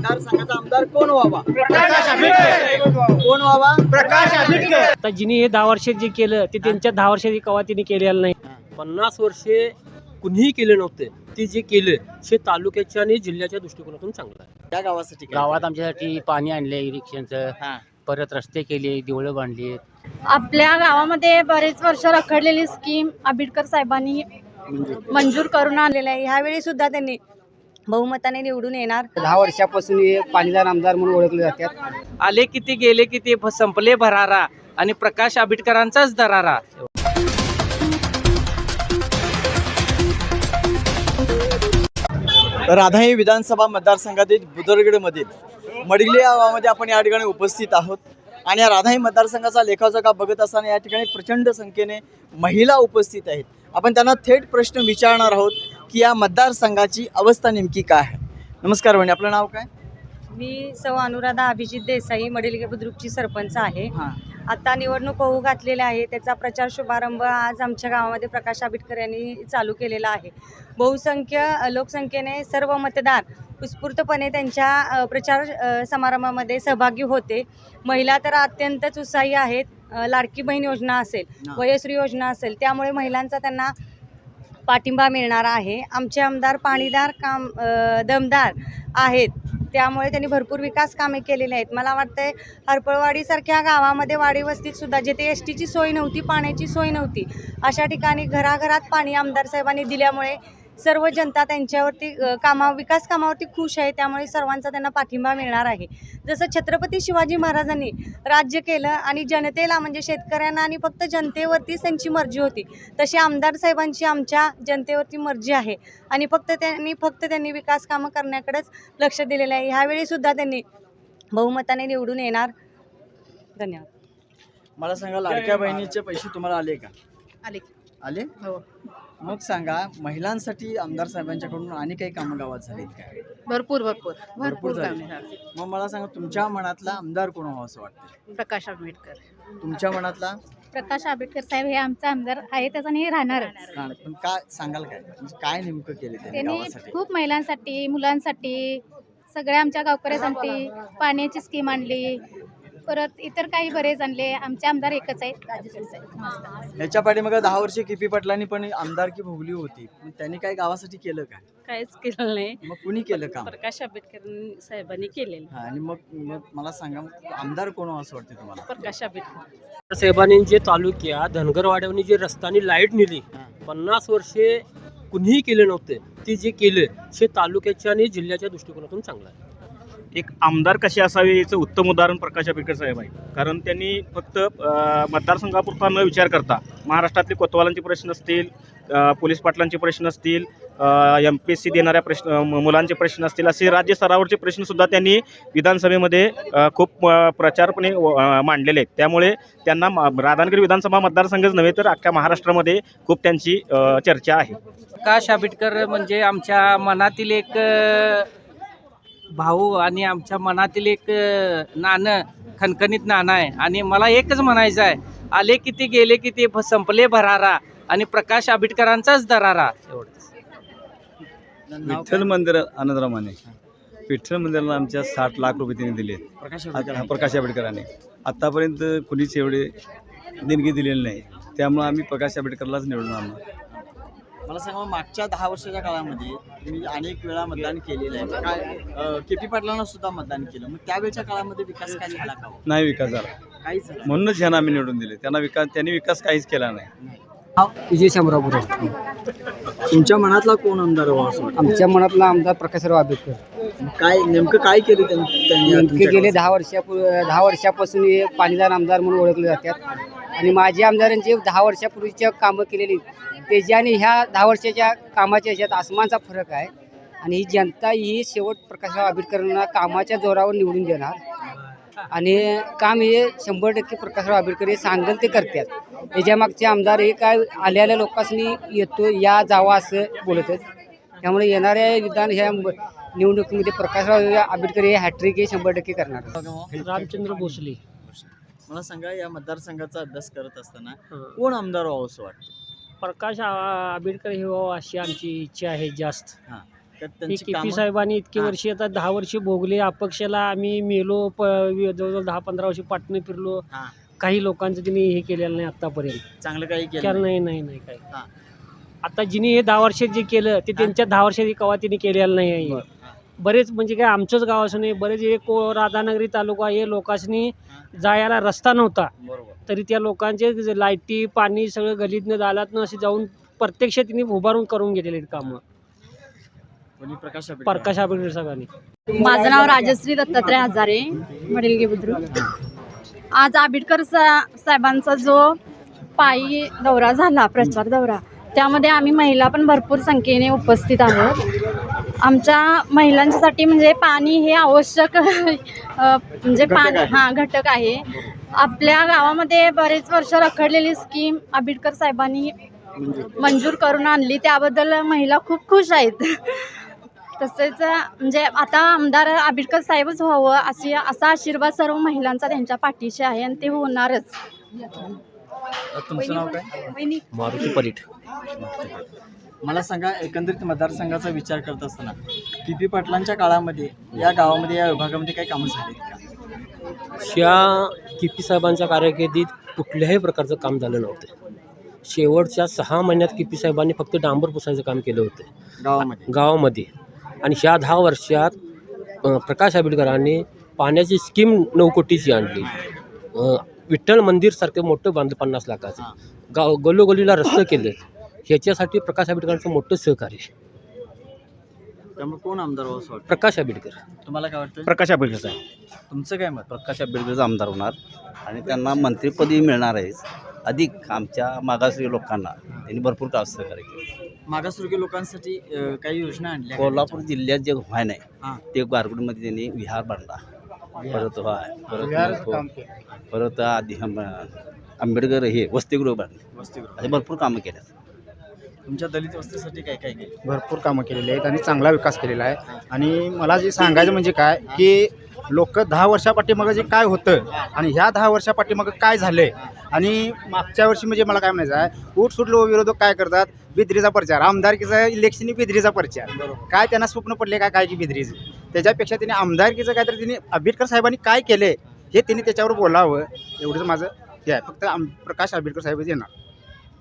मतदारसंघाचा आमदार कोण व्हावा? कोण व्हावा? आता जिने हे दहा वर्षात जे केलं ते त्यांच्या दहा वर्षात कवा तिने केलेलं नाही. पन्नास वर्षे कुणीही केले नव्हते. ते जे केलं ते तालुक्याच्या आणि जिल्ह्याच्या दृष्टिकोनातून चांगलं आहे. या गावासाठी काय गावात आमच्यासाठी पाणी आणले हा. परत रस्ते केले देवळं बांधली. आपल्या गावामध्ये बरेच वर्ष रखडलेली स्कीम आंबेडकर साहेबांनी मंजूर करून आणलेलं आहे. ह्यावेळी सुद्धा त्यांनी बहुमताने निवडून येणार. दहा वर्षापासून हे पाणीदार आमदार म्हणून ओळखले जातात. आले किती गेले किती संपले भरारा आणि प्रकाश आंबेडकरांचाच दरारा. राधाई विधानसभा मतदारसंघातील बुदरगडमधील मडिगले या गावामध्ये आपण या ठिकाणी उपस्थित आहोत. आणि या राधाई मतदारसंघाचा लेखाजोखा बघत असताना या ठिकाणी प्रचंड संख्येने महिला उपस्थित आहेत. आपण त्यांना थेट प्रश्न विचारणार आहोत. की या मतदारसंघाची अवस्था नेमकी काय आहे? नमस्कार म्हणजे आपलं नाव काय? मी सौ अनुराधा अभिजित देसाई मडिलगे बुद्रुकची सरपंच आहे. हां. आता निवडणूक होऊ घातलेल्या आहे त्याचा प्रचार शुभारंभ आज आमच्या गावामध्ये प्रकाश आंबेडकर यांनी चालू केलेला आहे. बहुसंख्य लोकसंख्येने सर्व मतदार उत्स्फूर्तपणे त्यांच्या प्रचार समारंभामध्ये सहभागी होते. महिला तर अत्यंतच उत्साही आहेत. लाडकी बहीण योजना असेल. वयश्री योजना असेल त्यामुळे महिलांचा त्यांना पाठिंबा मिळणार आहे. आमचे आमदार पाणीदार काम दमदार आहेत. त्यामुळे त्यांनी भरपूर विकास कामे केलेली आहेत. मला वाटतंय हरपळवाडीसारख्या गावामध्ये वाडी वस्तीत सुद्धा जिथे एस टीची सोय नव्हती पाण्याची सोय नव्हती अशा ठिकाणी घराघरात पाणी आमदार साहेबांनी दिल्यामुळे सर्व जनता त्यांच्यावरती कामा विकास कामावरती खुश आहे त्यामुळे सर्वांचा त्यांना पाठिंबा मिळणार आहे. जसं छत्रपती शिवाजी महाराजांनी राज्य केलं आणि जनतेला म्हणजे शेतकऱ्यांना आणि फक्त जनतेवरतीच त्यांची मर्जी होती तशी आमदार साहेबांची आमच्या जनतेवरती मर्जी आहे. आणि फक्त त्यांनी फक्त त्यांनी विकास कामं करण्याकडेच लक्ष दिलेलं आहे. ह्यावेळी सुद्धा त्यांनी बहुमताने निवडून येणार. धन्यवाद. मला सांगा लाडक्या बहिणीचे पैसे तुम्हाला आले का? आले. आले? हो. मग सांगा महिलांसाठी आमदार साहेबांच्याकडून आणि काही कामं गावात झालीत काय भरपूर भरपूर. भरपूर भरपूर झाली. कामे मग मला सांगा तुमच्या मनातला आमदार कोण व्हावं असं वाटतं प्रकाश आंबेडकर. तुमच्या मनातला? प्रकाश आंबेडकर साहेब हे आमचा आमदार आहेतच आणि हे राहणारच. हा, पण काय सांगाल काय? म्हणजे काय नेमकं केलं त्यांनी त्यांनी गावासाठी? खूप महिलांसाठी मुलांसाठी सगळ्या आमच्या गावकऱ्यासाठी पाण्याची स्कीम आणली. परत इतर काही बरेच आणले. आमचे आमदार एकच आहेत याच्या पाठीमागे दहा वर्ष किपी पाटलांनी पण आमदारकी भोगली होती. मग त्यांनी काय गावासाठी केलं काय? काहीच केलं नाही. मग कुणी केलं काम? प्रकाश आंबेडकर साहेबांनी केलेलं. हा, आणि मग मग मला सांगा मग आमदार कोण व्हावं असं वाटतं तुम्हाला? प्रकाश आंबेडकर. साहेबांनी जे तालुक्या धनगरवाड्यावनी जे रस्त्याने लाइट नेली हा. पन्नास वर्षे कुणीही केले नव्हते. ते जे केलं ते तालुक्याच्या आणि जिल्ह्याच्या दृष्टिकोनातून चांगलं आहे. एक आमदार कसे असावे याचं उत्तम उदाहरण प्रकाश आंबेडकर साहेब आहे. कारण त्यांनी फक्त मतदारसंघापुरता न विचार करता महाराष्ट्रातले कोतवालांचे प्रश्न असतील पोलीस पाटलांचे प्रश्न असतील एम पी एस सी देणाऱ्या प्रश्न मुलांचे प्रश्न असतील असे राज्य स्तरावरचे प्रश्नसुद्धा त्यांनी विधानसभेमध्ये खूप प्रचारपणे मांडलेले आहेत. त्यामुळे त्यांना राधानगरी विधानसभा मतदारसंघच नव्हे तर अख्ख्या महाराष्ट्रामध्ये खूप त्यांची चर्चा आहे. प्रकाश आंबेडकर म्हणजे आमच्या मनातील एक भाऊ आणि आमच्या मनातील एक नाणं खणखणीत नाणं आहे. आणि मला एकच म्हणायचं आहे आले किती गेले किती संपले भरारा आणि प्रकाश आंबेडकरांचाच दरारा. एवढंच. विठ्ठल मंदिर आनंदरामाने विठ्ठल मंदिराला आमच्या साठ लाख रुपये त्यांनी दिले. प्रकाश आता आंबेडकर. प्रकाश आंबेडकरांनी आत्तापर्यंत कुणीच एवढे देणगी दिलेली नाही. त्यामुळे आम्ही प्रकाश आंबेडकरलाच निवडून आणणार. मला सांगा मग मागच्या दहा वर्षाच्या काळामध्ये तुम्ही अनेक वेळा मतदान केलेलं आहे. मग काय के पी पाटलांना सुद्धा मतदान केलं. मग त्यावेळच्या काळामध्ये विकास काय झाला का हो? नाही विकास झाला. काहीच झाला म्हणूनच ह्यांना आम्ही निवडून दिले. त्यांना विकास त्यांनी विकास काहीच केला नाही. विजय शामराव गुरव तुमच्या मनातला कोण आमदार व्हावा असं वाटतं? आमच्या मनातला आमदार प्रकाशराव आंबेडकर. काय नेमकं काय केलं त्यां- त्यांनी नेमके तुमच्या गेले? दहा वर्षापू दहा वर्षापासून हे पाणीदार आमदार म्हणून ओळखले जातात. आणि माझी आमदारांचे दहा वर्षापूर्वीच्या कामं केलेली. त्याच्या आणि ह्या दहा वर्षाच्या कामाच्या ह्याच्यात आसमानचा फरक आहे. आणि ही जनता ही शेवट प्रकाशराव आंबेडकरांना कामाच्या जोरावर निवडून देणार. आणि काम हे शंभर टक्के प्रकाशराव आंबेडकर हे सांगेल ते करतात. त्याच्या मागचे आमदार हे काय आलेल्या लोकांनी येतो या जावा असं बोलत आहेत. त्यामुळे येणाऱ्या विधान ह्या निवडणुकीमध्ये प्रकाशराव आंबेडकर हे हॅट्रिक हे शंभर टक्के करणार. रामचंद्र भोसले. मला सांगा या मतदारसंघाचा अभ्यास करत असताना. कोण आमदार व्हावं असं वाटतं? प्रकाश आ- आंबेडकर हे व्हावं अशी आमची इच्छा आहे जास्त हां. तर हे त्यांची के पी कामं- साहेबांनी इतके हा. वर्षी आता दहा वर्ष भोगले अपक्षाला आम्ही मेलो प जवळजवळ दहा पंधरा वर्ष पाटणं फिरलो हा. काही लोकांचं त्यांनी हे केलेलं नाही आतापर्यंत चांगलं काही केलं नाही. नाही नाही हा. काय आता जिने हे दहा वर्षात जे केलं ते त्यांच्या दहा वर्षात कवा त्यांनी केलेलं नाही आहे बरं. बरेच म्हणजे काय आमचंच गाव असं नाही बरेच एक को- राधानगरी तालुका हे लोकांनी जायला रस्ता नव्हता. तरी त्या लोकांचे जे लाईटी पाणी सगळं गलीतनं दालातनं असे जाऊन प्रत्यक्ष त्यांनी उभारून करून घेतलेले आहेत कामं प्रकाश आंबेडकर. प्रकाश आंबेडकर साहेबांनी माझं नाव राजश्री दत्तात्रय हजारे वडीलगे बुद्रुक. आज आंबेडकर सा साहेबांचा जो पायी दौरा झाला प्रचार दौरा त्यामध्ये आम्ही महिला पण भरपूर संख्येने उपस्थित आहोत. आमच्या महिलांच्यासाठी म्हणजे पाणी हे आवश्यक म्हणजे पाणी. हां घटक आहे. आपल्या गावामध्ये बरेच वर्ष रखडलेली स्कीम आंबेडकर साहेबांनी मंजूर करून आणली. त्याबद्दल महिला खूप खुश आहेत. तसेच म्हणजे आता आमदार आंबेडकर साहेबच व्हावं अशी असा आशीर्वाद सर्व महिलांचा त्यांच्या पाठीशी आहे आणि ते होणारच. तुमचं नाव काय? मारुती परीट मला सांगा एकंदरीत मतदारसंघाचा विचार करत असताना पी पी पाटलांच्या काळामध्ये या गावामध्ये या विभागामध्ये काही कामं झाली का? या के पी साहेबांच्या कारकिर्दीत कुठल्याही प्रकारचं काम झालं नव्हतं. शेवटच्या सहा महिन्यात के पी साहेबांनी फक्त डांबर पुसायचं काम केलं होतं. गावामध्ये? गावामध्ये. आणि ह्या दहा वर्षात प्रकाश आंबेडकरांनी पाण्याची स्कीम नऊ कोटीची आणली विठ्ठल मंदिरसारखं मोठं बांधलं पन्नास लाखाचं. गाव गलोगलीला रस्ते केले ह्याच्यासाठी प्रकाश आंबेडकरांचं मोठं सहकार्य त्यामुळे कोण आमदार व्हावं असं वाटतं? प्रकाश आंबेडकर. तुम्हाला काय वाटतं? प्रकाश आंबेडकर साहेब. तुमचं काय मत? प्रकाश आंबेडकरचा आमदार होणार आणि त्यांना मंत्रिपदी मिळणार आहे. अधिक आमच्या मागासवर्गीय लोकांना त्यांनी भरपूर काम सहकार्य केलं. मागासवर्गीय लोकांसाठी अं, काही योजना आणल्या का? कोल्हापूर जिल्ह्यात जे व्हाय हां. नाही ते गारगुडमध्ये त्यांनी विहार बांधला. परत व्हाय परत परत आधी हम- आंबेडकर हे वसतिगृह बांधले. वसतिगृह. असे भरपूर कामं केल्यात. तुमच्या दलित वस्तीसाठी काय काय केलं? भरपूर कामं केलेली आहेत आणि चांगला विकास केलेला आहे. आणि मला जे सांगायचं म्हणजे काय की लोक दहा वर्षापाठीमागं जे काय होतं आणि ह्या दहा वर्षापाठीमागं काय झालंय आणि मागच्या वर्षी म्हणजे मला काय म्हणायचं आहे उठ सुटलो विरोधक काय करतात? बिद्रीचा प्रचार. आमदारकीचा इलेक्शन बिद्रीचा प्रचार. काय त्यांना स्वप्न पडले काय काय की बिद्रीचं त्याच्यापेक्षा त्यांनी आमदारकीचं काहीतरी त्यांनी आंबेडकर साहेबांनी काय केलंय हे त्यांनी त्याच्यावर बोलावं. एवढंच माझं हे आहे. फक्त आम प्रकाश आंबेडकर साहेबच येणार.